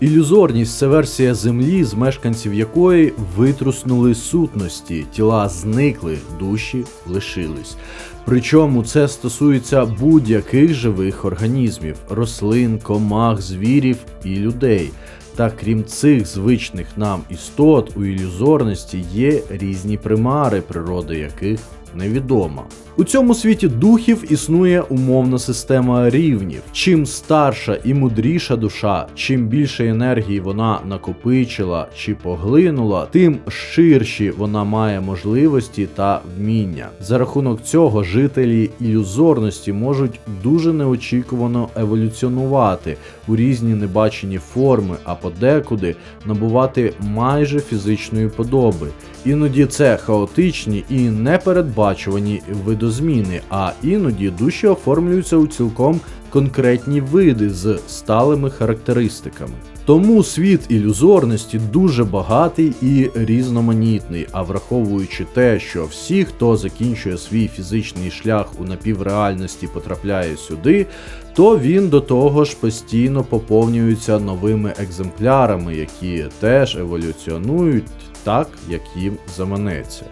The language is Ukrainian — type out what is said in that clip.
Ілюзорність це версія землі, з мешканців якої витруснули сутності, тіла зникли, душі лишились. Причому це стосується будь-яких живих організмів, рослин, комах, звірів і людей. Та крім цих звичних нам істот, у ілюзорності є різні примари, природи яких невідома. У цьому світі духів існує умовна система рівнів. Чим старша і мудріша душа, чим більше енергії вона накопичила чи поглинула, тим ширші вона має можливості та вміння. За рахунок цього жителі ілюзорності можуть дуже неочікувано еволюціонувати у різні небачені форми, а подекуди набувати майже фізичної подоби. Іноді це хаотичні і непередбачувані видозміни, а іноді душі оформлюються у цілком конкретні види з сталими характеристиками. Тому світ ілюзорності дуже багатий і різноманітний. А враховуючи те, що всі, хто закінчує свій фізичний шлях у напівреальності, потрапляє сюди, то він до того ж постійно поповнюється новими екземплярами, які теж еволюціонують так, як їм заманеться.